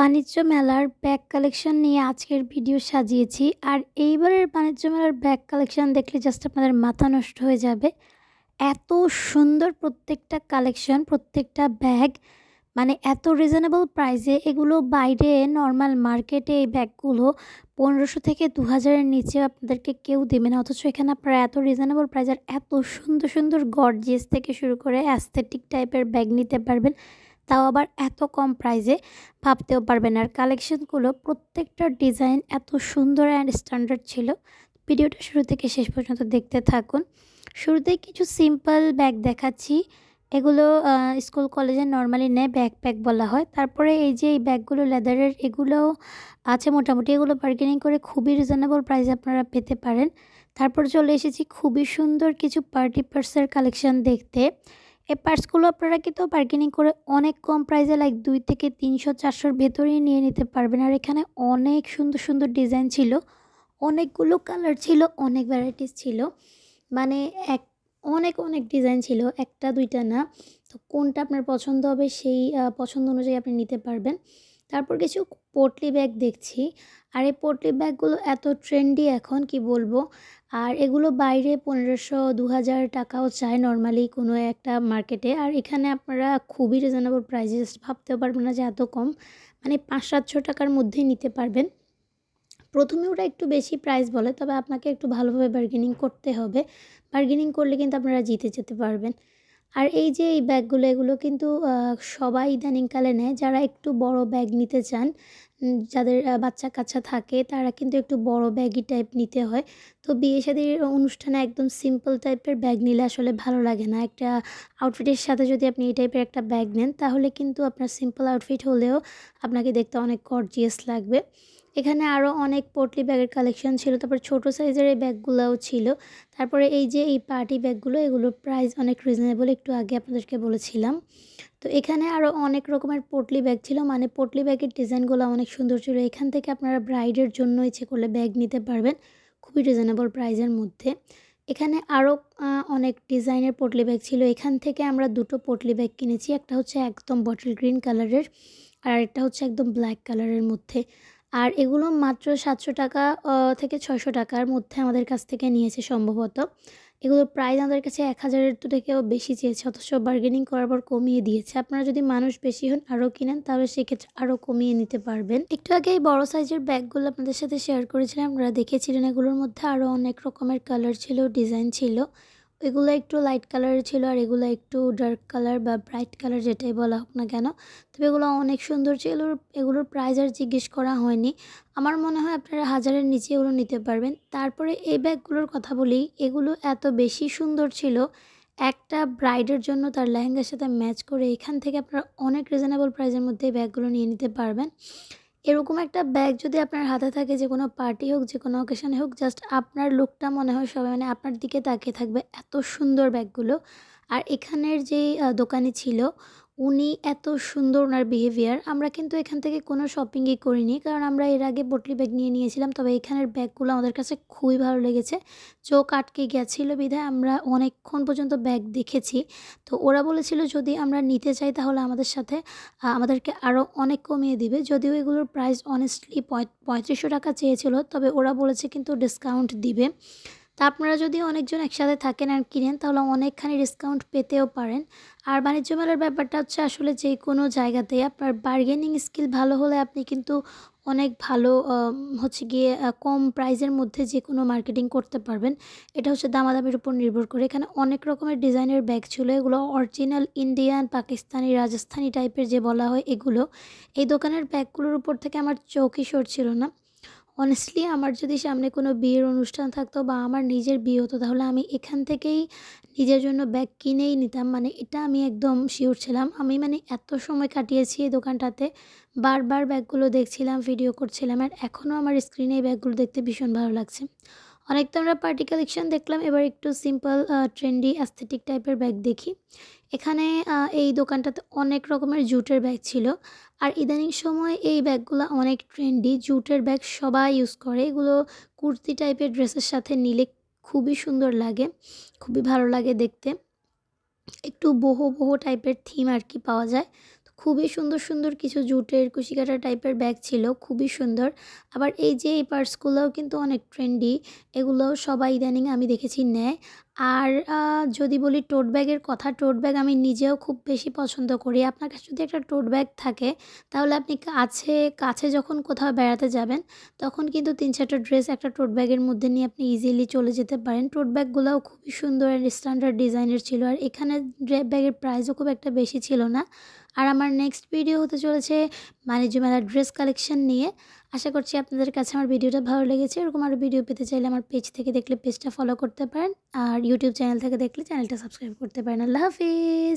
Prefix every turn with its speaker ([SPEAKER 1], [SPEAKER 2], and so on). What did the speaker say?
[SPEAKER 1] বাণিজ্য মেলার bag collection নিয়ে আজকের ভিডিও সাজিয়েছি। আর এইবারের বাণিজ্য মেলার ব্যাগ কালেকশন দেখলে জাস্ট আপনাদের মাথা নষ্ট হয়ে যাবে। এত সুন্দর প্রত্যেকটা কালেকশন, প্রত্যেকটা ব্যাগ মানে এত রিজনেবল প্রাইসে এগুলো বাইরে নর্মাল মার্কেটে এই ব্যাগগুলো পনেরোশো থেকে দু হাজারের নিচে আপনাদেরকে কেউ দেবে না। অথচ এখানে আপনারা এত রিজনেবল প্রাইসের এত সুন্দর সুন্দর গর্জিয়াস থেকে শুরু করে অ্যাস্থেটিক টাইপের ব্যাগ নিতে পারবেন। তাও আবার এত কম প্রাইজে ভাবতেও পারবেন আর কালেকশনগুলো প্রত্যেকটা ডিজাইন এত সুন্দর অ্যান্ড স্ট্যান্ডার্ড ছিল। ভিডিওটা শুরু থেকে শেষ পর্যন্ত দেখতে থাকুন। শুরুতেই কিছু সিম্পল ব্যাগ দেখাচ্ছি। এগুলো স্কুল কলেজে নর্মালি নেয় ব্যাকপ্যাক বলা হয়। তারপরে এই যে এই ব্যাগগুলো লেদারের এগুলোও আছে মোটামুটি। এগুলো বার্গেনিং করে খুবই রিজনেবল প্রাইসে আপনারা পেতে পারেন। তারপর চলে এসেছি খুবই সুন্দর কিছু পার্টি পার্সের কালেকশন দেখতে। এই পার্টসগুলো আপনারা কিন্তু বার্গেনিং করে অনেক কম প্রাইসে লাইক দুই থেকে তিনশো, চারশোর ভেতরেই নিয়ে নিতে পারবেন। আর এখানে অনেক সুন্দর সুন্দর ডিজাইন ছিল। অনেকগুলো কালার ছিল, অনেক ভ্যারাইটিস ছিল। মানে এক, অনেক অনেক ডিজাইন ছিল, একটা, দুইটা না। তো কোনটা আপনার পছন্দ হবে সেই পছন্দ অনুযায়ী আপনি নিতে পারবেন। তারপর কিছু পোটলি ব্যাগ দেখছি। আর এই পোটলি ব্যাগগুলো এত ট্রেন্ডি এখন, কি বলব? আর এগুলো বাইরে পনেরোশো দু হাজার টাকাও চায় নর্মালি কোনো একটা মার্কেটে। আর এখানে আপনারা খুবই রিজনেবল প্রাইজেস ভাবতেও পারবেন না যে এত কম। মানে পাঁচ সাতশো টাকার মধ্যেই নিতে পারবেন। প্রথমে ওরা একটু বেশি প্রাইস বলে, তবে আপনাকে একটু ভালোভাবে বার্গেনিং করতে হবে। বার্গেনিং করলে কিন্তু আপনারা জিতে যেতে পারবেন। আর এই যে এই ব্যাগগুলো, এগুলো কিন্তু সবাই ইদানিংকালে নেয়। যারা একটু বড় ব্যাগ নিতে চান যাদের বাচ্চা কাচ্চা থাকে, তারা কিন্তু একটু বড় ব্যাগই টাইপ নিতে হয়। তো বিয়ে শাদির অনুষ্ঠানে একদম সিম্পল টাইপের ব্যাগ নিলে আসলে ভালো লাগে না। একটা আউটফিটের সাথে যদি আপনি এই টাইপের একটা ব্যাগ নেন, তাহলে কিন্তু আপনার সিম্পল আউটফিট হলেও আপনাকে দেখতে অনেক গর্জিয়াস লাগবে। এখানে আরও অনেক পোটলি ব্যাগের কালেকশন ছিল। তারপর ছোট সাইজের এই ব্যাগগুলোও ছিল। তারপরে এই যে এই পার্টি ব্যাগগুলো, এগুলোর প্রাইস অনেক রিজনেবল একটু আগে আপনাদেরকে বলেছিলাম। তো এখানে আরও অনেক রকমের পোটলি ব্যাগ ছিল। মানে পোটলি ব্যাগের ডিজাইনগুলো অনেক সুন্দর ছিল। এখান থেকে আপনারা ব্রাইডের জন্য ইচ্ছে করলে ব্যাগ নিতে পারবেন। খুবই রিজনেবল প্রাইসের মধ্যে। এখানে আরও অনেক ডিজাইনের পোটলি ব্যাগ ছিল। এখান থেকে আমরা দুটো পোটলি ব্যাগ কিনেছি। একটা হচ্ছে একদম বটল গ্রিন কালারের আর একটা হচ্ছে একদম ব্ল্যাক কালারের মধ্যে। আর এগুলো মাত্র সাতশো টাকা থেকে ছয়শো টাকার মধ্যে আমাদের কাছ থেকে নিয়েছে সম্ভবত। এগুলোর প্রাইস আমাদের কাছে এক হাজারের তো থেকেও বেশি চেয়েছে, অথচ বার্গেনিং করার পর কমিয়ে দিয়েছে। আপনারা যদি মানুষ বেশি হন, আরও কিনেন, তাহলে সেক্ষেত্রে আরও কমিয়ে নিতে পারবেন। একটু আগে এই বড়ো সাইজের ব্যাগগুলো আপনাদের সাথে শেয়ার করেছিলাম। আপনারা দেখেছিলেন এগুলোর মধ্যে আরও অনেক রকমের কালার ছিল ডিজাইন ছিল। এগুলো একটু লাইট কালারের ছিল আর এগুলো একটু ডার্ক কালার বা ব্রাইট কালার যেটাই বলা হোক না কেন। তবে এগুলো অনেক সুন্দর ছিল এগুলোর প্রাইস আর জিজ্ঞেস করা হয়নি। আমার মনে হয় আপনারা হাজারের নিচে এগুলো নিতে পারবেন। তারপরে এই ব্যাগগুলোর কথা বলি, এগুলো এত বেশি সুন্দর ছিল, একটা ব্রাইডের জন্য তার লেহেঙ্গার সাথে ম্যাচ করে এখান থেকে আপনারা অনেক রিজনেবল প্রাইসের মধ্যে ব্যাগগুলো নিয়ে নিতে পারবেন। এরকম একটা ব্যাগ যদি আপনার হাতে থাকে যে কোনো পার্টি হোক, যে কোনো অকেশানে হোক জাস্ট আপনার লুকটা মনে হয় সবাই মানে আপনার দিকে তাকিয়ে থাকবে এত সুন্দর ব্যাগগুলো আর এখানের যে দোকানে ছিল উনি এত সুন্দর ওনার বিহেভিয়ার আমরা কিন্তু এখান থেকে কোনো শপিংই করিনি। কারণ আমরা এর আগে বটলি ব্যাগ নিয়ে নিয়েছিলাম, তবে এখানের ব্যাগগুলো আমাদের কাছে খুবই ভালো লেগেছে। চোখ আটকে গেছিল বিধায় আমরা অনেকক্ষণ পর্যন্ত ব্যাগ দেখেছি। তো ওরা বলেছিল যদি আমরা নিতে চাই তাহলে আমাদের সাথে আমাদেরকে আরও অনেক কমিয়ে দিবে। যদিও এগুলোর প্রাইস অনেস্টলি পঁয়ত্রিশশো টাকা চেয়েছিল, তবে ওরা বলেছে কিন্তু ডিসকাউন্ট দিবে। তা আপনারা যদি অনেকজন একসাথে থাকেন আর কিনেন, তাহলে অনেকখানি ডিসকাউন্ট পেতেও পারেন। আর বাণিজ্য মেলার ব্যাপারটা হচ্ছে আসলে যে কোনো জায়গাতে আপনার বার্গেনিং স্কিল ভালো হলে আপনি কিন্তু অনেক ভালো হচ্ছে গিয়ে কম প্রাইজের মধ্যে যে কোনো মার্কেটিং করতে পারবেন। এটা হচ্ছে দামাদামির উপর নির্ভর করে। এখানে অনেক রকমের ডিজাইনের ব্যাগ ছিল। এগুলো অরিজিনাল ইন্ডিয়ান পাকিস্তানি রাজস্থানি টাইপের যে বলা হয় এগুলো। এই দোকানের ব্যাগগুলোর উপর থেকে আমার চৌকি সরছিল না। অনেস্টলি আমার যদি সামনে কোনো বিয়ের অনুষ্ঠান থাকতো বা আমার নিজের বিয়ে হতো, তাহলে আমি এখান থেকেই নিজের জন্য ব্যাগ কিনেই নিতাম। মানে এটা আমি একদম শিওর ছিলাম। আমি মানে এত সময় কাটিয়েছি এই দোকানটাতে। বারবার ব্যাগগুলো দেখছিলাম ভিডিও করছিলাম, আর এখনও আমার স্ক্রিনে এই ব্যাগগুলো দেখতে ভীষণ ভালো লাগছে। অনেক তো আমরা পার্টি কালেকশন দেখলাম। এবার একটু সিম্পল ট্রেন্ডি অ্যাস্থেটিক টাইপের ব্যাগ দেখি। এখানে এই দোকানটাতে অনেক রকমের জুটের ব্যাগ ছিল। আর ইদানিং সময় এই ব্যাগগুলো অনেক ট্রেন্ডি জুটের ব্যাগ সবাই ইউজ করে। এগুলো কুর্তি টাইপের ড্রেসের সাথে নিলে খুবই সুন্দর লাগে, খুবই ভালো লাগে দেখতে। একটু বহু বহু টাইপের থিম আর কি পাওয়া যায়। খুবই সুন্দর সুন্দর কিছু জুটের কুশিকাটা টাইপের ব্যাগ ছিল, খুবই সুন্দর। আবার এই যে এই পার্সগুলোও কিন্তু অনেক ট্রেন্ডি এগুলোও সবাই ইদানিং আমি দেখেছি নেয়। আর যদি বলি টোট ব্যাগের কথা টোট ব্যাগ আমি নিজেও খুব বেশি পছন্দ করি। আপনার কাছে যদি একটা টোট ব্যাগ থাকে, তাহলে আপনি কাছে কাছে যখন কোথাও বেড়াতে যাবেন, তখন কিন্তু তিন চারটা ড্রেস একটা টোট ব্যাগের মধ্যে নিয়ে আপনি ইজিলি চলে যেতে পারেন। টোট ব্যাগগুলোও খুবই সুন্দর অ্যান্ড স্ট্যান্ডার্ড ডিজাইনের ছিল। আর এখানে ব্যাগের প্রাইসও খুব একটা বেশি ছিল না। আর আমার নেক্সট ভিডিও হতে চলেছে বাণিজ্য মেলার ড্রেস কালেকশন নিয়ে। আশা করছি আপনাদের কাছে আমার ভিডিওটা ভালো লেগেছে। এরকম আরও ভিডিও পেতে চাইলে আমার পেজ থেকে দেখলে পেজটা ফলো করতে পারেন। আর ইউটিউব চ্যানেল থেকে দেখলে চ্যানেলটা সাবস্ক্রাইব করতে পারেন। আল্লাহ হাফিজ!